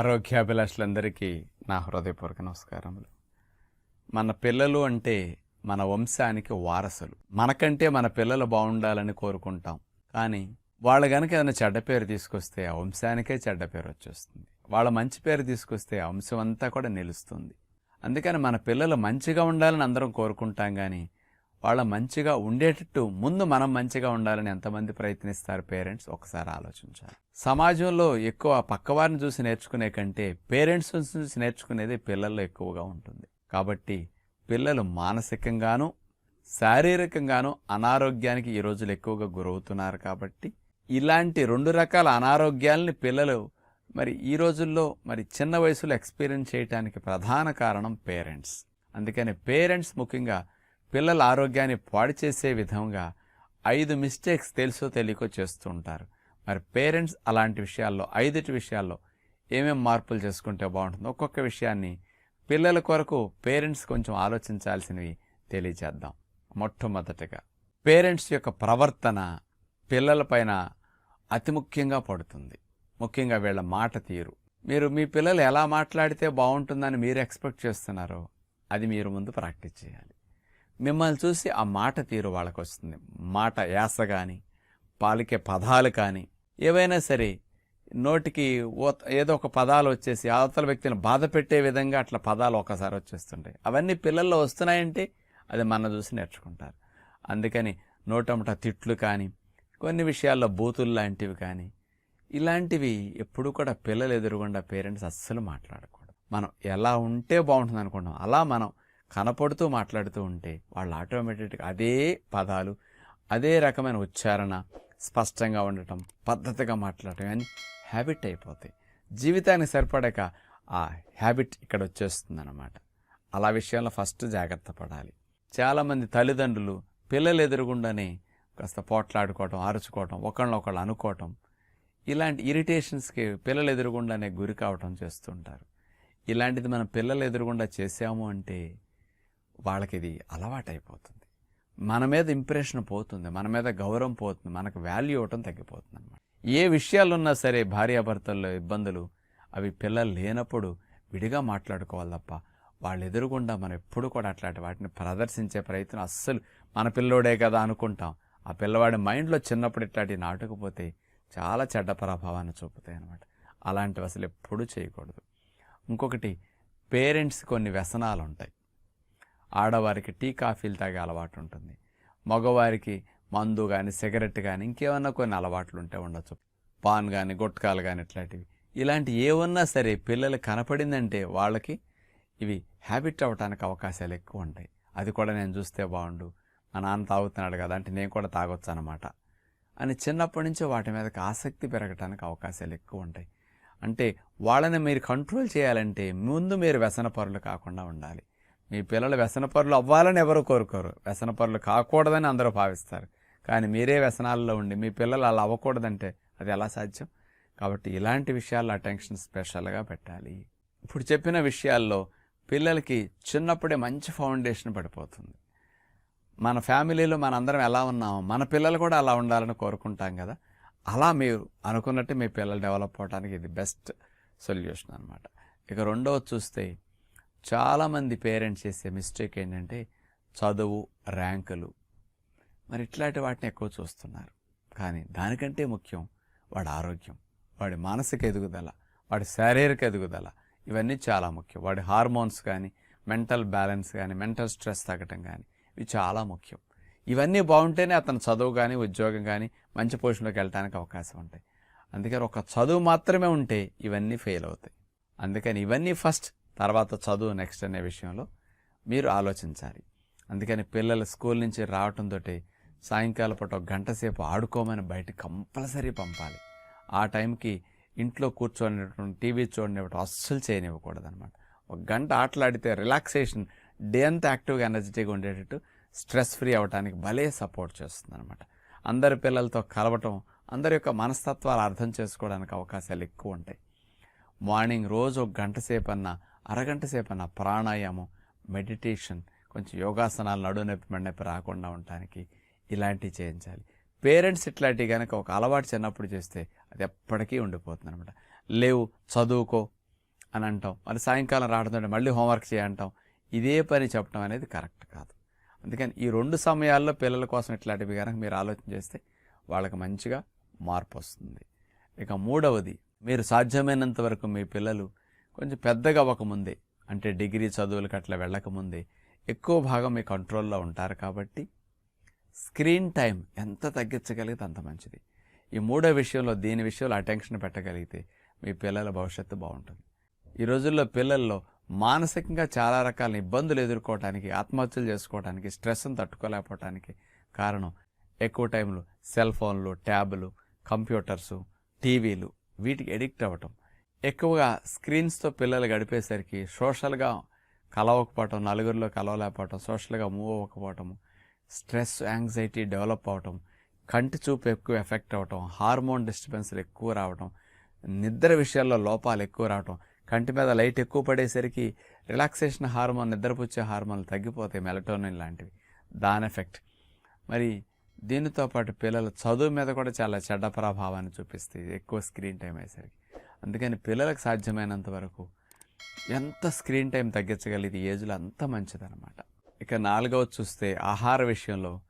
ఆరోగ్యాభిలాషులందరికీ నా హృదయపూర్వక నమస్కారములు. మన పిల్లలు అంటే మన వంశానికి వారసులు. మనకంటే మన పిల్లలు బాగుండాలని కోరుకుంటాం. కానీ వాళ్ళ కనుక ఏదైనా చెడ్డ పేరు తీసుకొస్తే ఆ వంశానికే చెడ్డ పేరు వచ్చేస్తుంది. వాళ్ళ మంచి పేరు తీసుకొస్తే ఆ వంశం అంతా కూడా నిలుస్తుంది. అందుకని మన పిల్లలు మంచిగా ఉండాలని అందరం కోరుకుంటాం కానీ వాళ్ళ మంచిగా ఉండేటట్టు ముందు మనం మంచిగా ఉండాలని ఎంతమంది ప్రయత్నిస్తారు పేరెంట్స్? ఒకసారి ఆలోచించాలి. సమాజంలో ఎక్కువ పక్కవారిని చూసి నేర్చుకునే కంటే పేరెంట్స్ చూసి నేర్చుకునేది పిల్లల్లో ఎక్కువగా ఉంటుంది. కాబట్టి పిల్లలు మానసికంగాను శారీరకంగాను అనారోగ్యానికి ఈ రోజులు ఎక్కువగా గురవుతున్నారు కాబట్టి ఇలాంటి రెండు రకాల అనారోగ్యాలని పిల్లలు మరి ఈ రోజుల్లో మరి చిన్న వయసులో ఎక్స్పీరియన్స్ చేయడానికి ప్రధాన కారణం పేరెంట్స్. అందుకని పేరెంట్స్ ముఖ్యంగా పిల్లల ఆరోగ్యాన్ని పాడు చేసే విధంగా ఐదు మిస్టేక్స్ తెలుసో తెలియకో చేస్తూ ఉంటారు. మరి పేరెంట్స్ అలాంటి విషయాల్లో ఐదుటి విషయాల్లో ఏమేం మార్పులు చేసుకుంటే బాగుంటుందో ఒక్కొక్క విషయాన్ని పిల్లల కొరకు పేరెంట్స్ కొంచెం ఆలోచించాల్సినవి తెలియజేద్దాం. మొట్టమొదటగా పేరెంట్స్ యొక్క ప్రవర్తన పిల్లలపైన అతి ముఖ్యంగా పడుతుంది. ముఖ్యంగా వీళ్ళ మాట తీరు. మీరు మీ పిల్లలు ఎలా మాట్లాడితే బాగుంటుందని మీరు ఎక్స్పెక్ట్ చేస్తున్నారో అది మీరు ముందు ప్రాక్టీస్ చేయాలి. మిమ్మల్ని చూసి ఆ మాట తీరు వాళ్ళకు వస్తుంది మాట యాస కానీ పాలికే పదాలు కానీ ఏవైనా సరే నోటికి ఓ- ఏదో ఒక పదాలు వచ్చేసి అవతల వ్యక్తిని బాధ పెట్టే విధంగా అట్లా పదాలు ఒకసారి వచ్చేస్తుంటాయి. అవన్నీ పిల్లల్లో వస్తున్నాయంటే అది మన చూసి నేర్చుకుంటారు. అందుకని నోటముట తిట్లు కానీ కొన్ని విషయాల్లో బూతులు లాంటివి కానీ ఇలాంటివి ఎప్పుడు కూడా పిల్లలు ఎదురుగుండా పేరెంట్స్ అస్సలు మాట్లాడకూడదు. మనం ఎలా ఉంటే బాగుంటుంది అనుకుంటాం అలా మనం కనపడుతూ మాట్లాడుతూ ఉంటే వాళ్ళు ఆటోమేటిక్గా అదే పదాలు అదే రకమైన ఉచ్చారణ స్పష్టంగా ఉండటం పద్ధతిగా మాట్లాడటం కానీ హ్యాబిట్ అయిపోతాయి. జీవితానికి సరిపడక ఆ హ్యాబిట్ ఇక్కడ వచ్చేస్తుంది అనమాట అలా విషయంలో ఫస్ట్ జాగ్రత్త పడాలి. చాలామంది తల్లిదండ్రులు పిల్లలు ఎదురుగుండానే కాస్త పోట్లాడుకోవటం అరుచుకోవటం ఒకళ్ళనొకళ్ళు అనుకోవటం ఇలాంటి ఇరిటేషన్స్కి పిల్లలు ఎదురుగుండానే గురి కావటం చేస్తుంటారు. ఇలాంటిది మనం పిల్లలు ఎదురుగుండా చేసాము అంటే వాళ్ళకి ఇది అలవాటైపోతుంది. మన మీద ఇంప్రెషన్ పోతుంది మన మీద గౌరవం పోతుంది మనకు వాల్యూ ఇవ్వటం తగ్గిపోతుంది అనమాట ఏ విషయాలు ఉన్నా సరే భార్యాభర్తల్లో ఇబ్బందులు అవి పిల్లలు లేనప్పుడు విడిగా మాట్లాడుకోవాలి తప్ప వాళ్ళు ఎదురుగుండా మనం ఎప్పుడు కూడా అట్లాంటి వాటిని ప్రదర్శించే ప్రయత్నం అస్సలు మన పిల్లోడే కదా అనుకుంటాం. ఆ పిల్లవాడి మైండ్లో చిన్నప్పుడు ఇట్లాంటివి నాటుకుపోతే చాలా చెడ్డ ప్రభావాన్ని చూపుతాయి అన్నమాట అలాంటివి అసలు ఎప్పుడూ చేయకూడదు. ఇంకొకటి పేరెంట్స్ కొన్ని వ్యసనాలు ఉంటాయి ఆడవారికి టీ కాఫీలు తాగే అలవాటు ఉంటుంది. మగవారికి మందు కానీ సిగరెట్ కానీ ఇంకేమన్నా కొన్ని అలవాట్లు ఉంటే ఉండొచ్చు. పాన్ కానీ గుట్కాలు కానీ ఇట్లాంటివి. ఇలాంటి ఏమన్నా సరే పిల్లలు కనపడిందంటే వాళ్ళకి ఇవి హ్యాబిట్ అవ్వడానికి అవకాశాలు ఎక్కువ ఉంటాయి. అది కూడా నేను చూస్తే బాగుండు. మా నాన్న తాగుతున్నాడు కదా అంటే నేను కూడా తాగొచ్చు అనమాట అని చిన్నప్పటి నుంచే వాటి మీదకి ఆసక్తి పెరగడానికి అవకాశాలు ఎక్కువ ఉంటాయి. అంటే వాళ్ళని మీరు కంట్రోల్ చేయాలంటే ముందు మీరు వ్యసన పరులు కాకుండా ఉండాలి. మీ పిల్లలు వ్యసనపరులు అవ్వాలని ఎవరు కోరుకోరు. వ్యసనపరులు కాకూడదని అందరూ భావిస్తారు. కానీ మీరే వ్యసనాల్లో ఉండి మీ పిల్లలు అలా అవ్వకూడదంటే అది ఎలా సాధ్యం? కాబట్టి ఇలాంటి విషయాల్లో అటెన్షన్ స్పెషల్గా పెట్టాలి. ఇప్పుడు చెప్పిన విషయాల్లో పిల్లలకి చిన్నప్పుడే మంచి ఫౌండేషన్ పడిపోతుంది. మన ఫ్యామిలీలో మన అందరం ఎలా ఉన్నామో మన పిల్లలు కూడా అలా ఉండాలని కోరుకుంటాం కదా. అలా మీరు అనుకున్నట్టు మీ పిల్లలు డెవలప్ అవడానికి ఇది బెస్ట్ సొల్యూషన్ అనమాట ఇక రెండవది చూస్తే చాలామంది పేరెంట్స్ చేసే మిస్టేక్ ఏంటంటే చదువు ర్యాంకులు. మరి ఇట్లాంటి వాటిని ఎక్కువ చూస్తున్నారు. కానీ దానికంటే ముఖ్యం వాడి ఆరోగ్యం వాడి మానసిక ఎదుగుదల వాడి శారీరక ఎదుగుదల. ఇవన్నీ చాలా ముఖ్యం. వాడి హార్మోన్స్ కానీ మెంటల్ బ్యాలెన్స్ కానీ మెంటల్ స్ట్రెస్ తగ్గటం కానీ ఇవి చాలా ముఖ్యం. ఇవన్నీ బాగుంటేనే అతను చదువు కానీ ఉద్యోగం కానీ మంచి పొజిషన్లోకి వెళ్ళడానికి అవకాశం ఉంటాయి. అందుకని ఒక చదువు మాత్రమే ఉంటే ఇవన్నీ ఫెయిల్ అవుతాయి. అందుకని ఇవన్నీ ఫస్ట్ తర్వాత చదువు నెక్స్ట్ అనే విషయంలో మీరు ఆలోచించాలి. అందుకని పిల్లలు స్కూల్ నుంచి రావటంతో సాయంకాలం పూట ఒక గంట సేపు ఆడుకోమని బయట కంపల్సరీ పంపాలి. ఆ టైంకి ఇంట్లో కూర్చొని టీవీ చూడనివ్వటం అస్సలు చేయనివ్వకూడదు అనమాట ఒక గంట ఆటలాడితే రిలాక్సేషన్ డే అంతా యాక్టివ్గా ఎనర్జెటిక్గా ఉండేటట్టు స్ట్రెస్ ఫ్రీ అవ్వడానికి భలే సపోర్ట్ చేస్తుంది అనమాట అందరి పిల్లలతో కలవటం అందరి యొక్క మనస్తత్వాలు అర్థం చేసుకోవడానికి అవకాశాలు ఎక్కువ ఉంటాయి. మార్నింగ్ రోజు ఒక గంట సేపు అరగంట సేపు నా ప్రాణాయామం మెడిటేషన్ కొంచెం యోగాసనాలు నడునొప్పి మెడనొప్పి రాకుండా ఉండటానికి ఇలాంటివి చేయించాలి. పేరెంట్స్ ఇట్లాంటివి కనుక ఒక అలవాటు చిన్నప్పుడు చేస్తే అది ఎప్పటికీ ఉండిపోతుంది అనమాట లేవు చదువుకో అని అంటాం. మరి సాయంకాలం రావడంతో మళ్ళీ హోంవర్క్ చేయంటాం ఇదే పని చెప్పడం అనేది కరెక్ట్ కాదు. అందుకని ఈ రెండు సమయాల్లో పిల్లల కోసం ఇట్లాంటివి కనుక మీరు ఆలోచన చేస్తే వాళ్ళకి మంచిగా మార్పు వస్తుంది. ఇక మూడవది మీరు సాధ్యమైనంత వరకు మీ పిల్లలు కొంచెం పెద్దగా అవ్వకముందే అంటే డిగ్రీ చదువులకు అట్లా వెళ్ళకముందే ఎక్కువ భాగం మీ కంట్రోల్లో ఉంటారు కాబట్టి స్క్రీన్ టైం ఎంత తగ్గించగలిగితే అంత మంచిది. ఈ మూడో విషయంలో దీని విషయంలో అటెన్షన్ పెట్టగలిగితే మీ పిల్లల భవిష్యత్తు బాగుంటుంది. ఈ రోజుల్లో పిల్లల్లో మానసికంగా చాలా రకాల ఇబ్బందులు ఎదుర్కోవటానికి ఆత్మహత్యలు చేసుకోవటానికి స్ట్రెస్ని తట్టుకోలేకపోవటానికి కారణం ఎక్కువ టైంలో సెల్ ఫోన్లు ట్యాబ్లు కంప్యూటర్సు టీవీలు వీటికి ఎడిక్ట్ అవ్వటం. ఎక్కువగా స్క్రీన్స్తో పిల్లలు గడిపేసరికి సోషల్గా కలవకపోవటం నలుగురిలో కలవలేకపోవటం సోషల్గా మూవ్ అవ్వకపోవటం స్ట్రెస్ యాంగ్జైటీ డెవలప్ అవటం కంటి చూపు ఎక్కువ ఎఫెక్ట్ అవ్వటం హార్మోన్ డిస్టర్బెన్స్లు ఎక్కువ రావటం నిద్ర విషయాల్లో లోపాలు ఎక్కువ రావటం కంటి మీద లైట్ ఎక్కువ పడేసరికి రిలాక్సేషన్ హార్మోన్ నిద్రపుచ్చే హార్మోన్లు తగ్గిపోతాయి మెలటోనిన్ లాంటివి. దాని ఎఫెక్ట్. మరి దీనితో పాటు పిల్లలు చదువు మీద కూడా చాలా చెడ్డ ప్రభావాన్ని చూపిస్తాయి ఎక్కువ స్క్రీన్ టైం అయ్యేసరికి. అందుకని పిల్లలకు సాధ్యమైనంత వరకు ఎంత స్క్రీన్ టైం తగ్గించగలిగితే ఈ ఏజ్లో అంత మంచిదన్నమాట. ఇక నాలుగవది చూస్తే ఆహార విషయంలో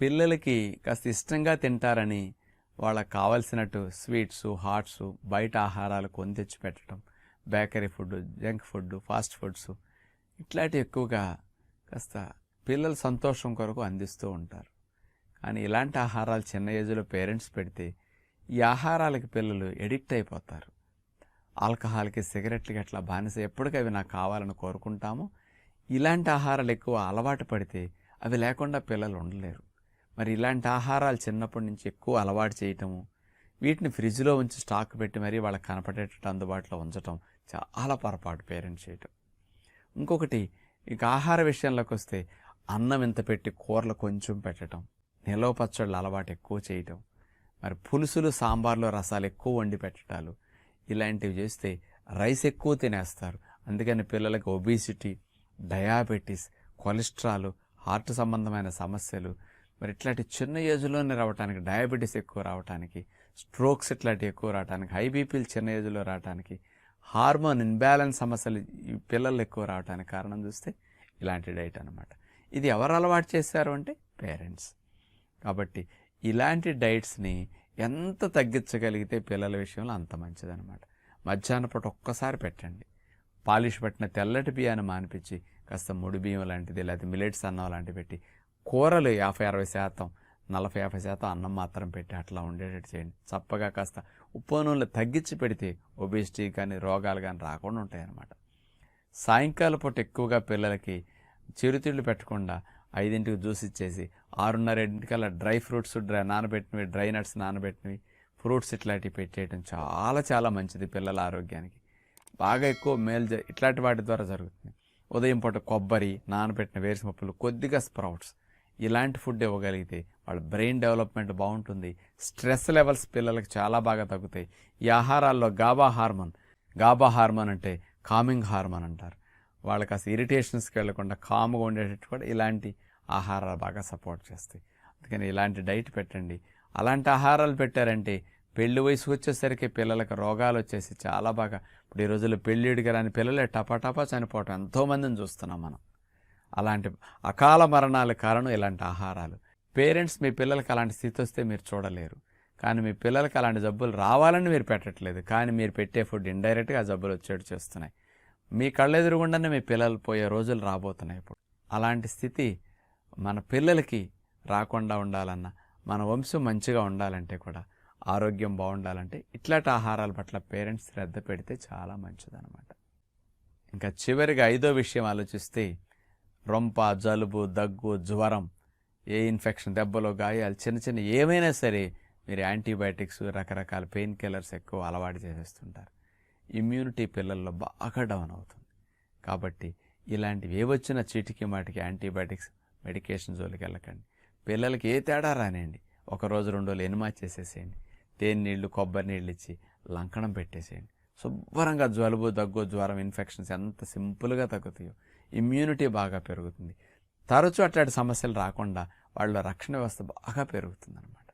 పిల్లలకి కాస్త ఇష్టంగా తింటారని వాళ్ళకి కావలసినట్టు స్వీట్స్ హాట్స్ బయట ఆహారాలు కొని తెచ్చి పెట్టడం bakery food junk food fast foods ఇట్లాంటివి ఎక్కువగా కాస్త పిల్లల సంతోషం కొరకు అందిస్తూ ఉంటారు. కానీ ఇలాంటి ఆహారాలు చిన్న ఏజ్లో పేరెంట్స్ పెడితే ఈ ఆహారాలకి పిల్లలు ఎడిక్ట్ అయిపోతారు. ఆల్కహాల్కి సిగరెట్లకి అట్లా బానిస ఎప్పటికీ అవి నాకు కావాలని కోరుకుంటాము. ఇలాంటి ఆహారాలు ఎక్కువ అలవాటు పడితే అవి లేకుండా పిల్లలు ఉండలేరు. మరి ఇలాంటి ఆహారాలు చిన్నప్పటి నుంచి ఎక్కువ అలవాటు చేయటము వీటిని ఫ్రిడ్జ్లో ఉంచి స్టాక్ పెట్టి మరీ వాళ్ళకి కనపడేటట్టు అందుబాటులో ఉంచటం చాలా పొరపాటు పేరెంట్స్ చేయటం. ఇంకొకటి ఇక ఆహార విషయంలోకి వస్తే అన్నం ఇంత పెట్టి కూరలు కొంచెం పెట్టడం నిలవ పచ్చళ్ళు అలవాటు ఎక్కువ చేయటం మరి పులుసులు సాంబార్లో రసాలు ఎక్కువ వండి పెట్టడాలు. ఇలాంటివి చేస్తే రైస్ ఎక్కువ తినేస్తారు. అందుకని పిల్లలకు ఒబిసిటీ డయాబెటీస్ కొలెస్ట్రాల్ హార్ట్ సంబంధమైన సమస్యలు మరి ఇట్లాంటి చిన్న ఏజ్లోనే రావడానికి డయాబెటీస్ ఎక్కువ రావడానికి స్ట్రోక్స్ ఇట్లాంటివి ఎక్కువ రావడానికి హై బీపీలు చిన్న ఏజ్లో రావడానికి హార్మోన్ ఇన్బ్యాలెన్స్ సమస్యలు ఈ పిల్లలు ఎక్కువ రావడానికి కారణం చూస్తే ఇలాంటి డైట్ అనమాట ఇది ఎవరు అలవాటు చేశారు అంటే పేరెంట్స్. కాబట్టి ఇలాంటి డైట్స్ని ఎంత తగ్గించగలిగితే పిల్లల విషయంలో అంత మంచిదనమాట మధ్యాహ్న పూట ఒక్కసారి పెట్టండి. పాలిష్ పెట్టిన తెల్లటి బియ్యాన్ని మానిపించి కాస్త ముడి బియ్యం లాంటిది లేకపోతే మిలెట్స్ అన్నం లాంటివి పెట్టి కూరలు యాభై అరవై శాతం నలభై యాభై శాతం అన్నం మాత్రం పెట్టి అట్లా ఉండేటట్టు చేయండి. చప్పగా కాస్త ఉప్పు నూనెలు తగ్గించి పెడితే ఒబేసిటీ కానీ రోగాలు కానీ రాకుండా ఉంటాయన్నమాట. సాయంకాల పూట ఎక్కువగా పిల్లలకి చిరుతిళ్ళు పెట్టకుండా ఐదింటికి జ్యూస్ ఇచ్చేసి ఆరున్నర ఇంటికల్లా డ్రై ఫ్రూట్స్ డ్రై నానబెట్టినవి డ్రై నట్స్ నానబెట్టినవి ఫ్రూట్స్ ఇట్లాంటివి పెట్టేయటం చాలా చాలా మంచిది పిల్లల ఆరోగ్యానికి. బాగా ఎక్కువ మేలు ఇట్లాంటి వాటి ద్వారా జరుగుతుంది. ఉదయం పూట కొబ్బరి నానబెట్టిన వేరుశనగపప్పులు కొద్దిగా స్ప్రౌట్స్ ఇలాంటి ఫుడ్ ఇవ్వగలిగితే వాళ్ళ బ్రెయిన్ డెవలప్మెంట్ బాగుంటుంది. స్ట్రెస్ లెవెల్స్ పిల్లలకు చాలా బాగా తగ్గుతాయి. ఈ ఆహారాల్లో గాబా హార్మోన్ గాబా హార్మోన్ అంటే కామింగ్ హార్మోన్ అంటారు. వాళ్ళకి అసలు ఇరిటేషన్స్కి వెళ్ళకుండా కామ్గా ఉండేటట్టు కూడా ఇలాంటి ఆహారాలు బాగా సపోర్ట్ చేస్తాయి. అందుకని ఇలాంటి డైట్ పెట్టండి. అలాంటి ఆహారాలు పెట్టారంటే పెళ్ళి వయసు వచ్చేసరికి పిల్లలకు రోగాలు వచ్చేసి చాలా బాగా ఇప్పుడు ఈ రోజుల్లో పెళ్ళిడికి రాని పిల్లలే టపాటపా చనిపోవటం. ఎంతోమందిని చూస్తున్నాం మనం. అలాంటి అకాల మరణాల కారణం ఇలాంటి ఆహారాలు. పేరెంట్స్ మీ పిల్లలకి అలాంటి స్థితి వస్తే మీరు చూడలేరు. కానీ మీ పిల్లలకి అలాంటి జబ్బులు రావాలని మీరు పెట్టట్లేదు. కానీ మీరు పెట్టే ఫుడ్ ఇండైరెక్ట్గా ఆ జబ్బులు వచ్చేట్టు చేస్తున్నాయి. మీ కళ్ళెదురుగుండానే మీ పిల్లలు పోయే రోజులు రాబోతున్నాయి ఇప్పుడు. అలాంటి స్థితి మన పిల్లలకి రాకుండా ఉండాలన్నా మన వంశం మంచిగా ఉండాలంటే కూడా ఆరోగ్యం బాగుండాలంటే ఇట్లాంటి ఆహారాల పట్ల పేరెంట్స్ శ్రద్ధ పెడితే చాలా మంచిదన్నమాట. ఇంకా చివరిగా ఐదో విషయం ఆలోచిస్తే రొంప జలుబు దగ్గు జ్వరం ఏ ఇన్ఫెక్షన్ దెబ్బలు గాయాలు చిన్న చిన్న ఏమైనా సరే మీరు యాంటీబయాటిక్స్ రకరకాల పెయిన్ కిల్లర్స్ ఎక్కువ అలవాటు చేసేస్తుంటారు. ఇమ్యూనిటీ పిల్లల్లో బాగా డౌన్ అవుతుంది. కాబట్టి ఇలాంటివి ఏ వచ్చినా చీటికి మాటికి యాంటీబయాటిక్స్ మెడికేషన్ జోలికి వెళ్ళకండి. పిల్లలకి ఏ తేడా రానియండి. ఒక రోజు రెండు రోజులు ఎనిమా చేసేసేయండి. తేనె నీళ్ళు కొబ్బరి నీళ్ళు ఇచ్చి లంకణం పెట్టేసేయండి. శుభ్రంగా జలుబు దగ్గు జ్వరం ఇన్ఫెక్షన్స్ ఎంత సింపుల్గా తగ్గుతాయో ఇమ్యూనిటీ బాగా పెరుగుతుంది. తరచూ అట్లాంటి సమస్యలు రాకుండా వాళ్ళ రక్షణ వ్యవస్థ బాగా పెరుగుతుంది అనమాట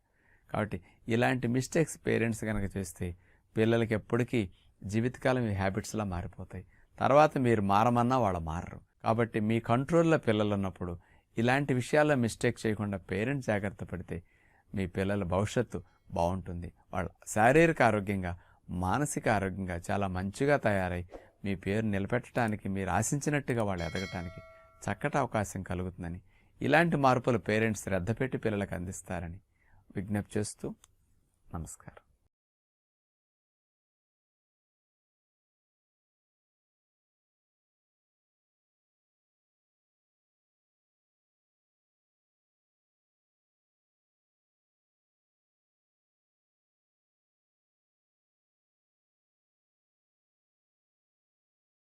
కాబట్టి ఇలాంటి మిస్టేక్స్ పేరెంట్స్ కనుక చేస్తే పిల్లలకి ఎప్పటికీ జీవితకాలం ఈ హ్యాబిట్స్లా మారిపోతాయి. తర్వాత మీరు మారమన్నా వాళ్ళు మారరు. కాబట్టి మీ కంట్రోల్లో పిల్లలు ఉన్నప్పుడు ఇలాంటి విషయాల్లో మిస్టేక్ చేయకుండా పేరెంట్స్ జాగ్రత్త పడితే మీ పిల్లల భవిష్యత్తు బాగుంటుంది. వాళ్ళ శారీరక ఆరోగ్యంగా మానసిక ఆరోగ్యంగా చాలా మంచిగా తయారై మీ పేరు నిలబెట్టడానికి మీరు ఆశించినట్టుగా వాళ్ళు ఎదగటానికి చక్కటి అవకాశం కలుగుతుందని ఇలాంటి మార్పులు పేరెంట్స్ శ్రద్ధ పెట్టి పిల్లలకు అందిస్తారని విజ్ఞప్తి చేస్తూ నమస్కారం.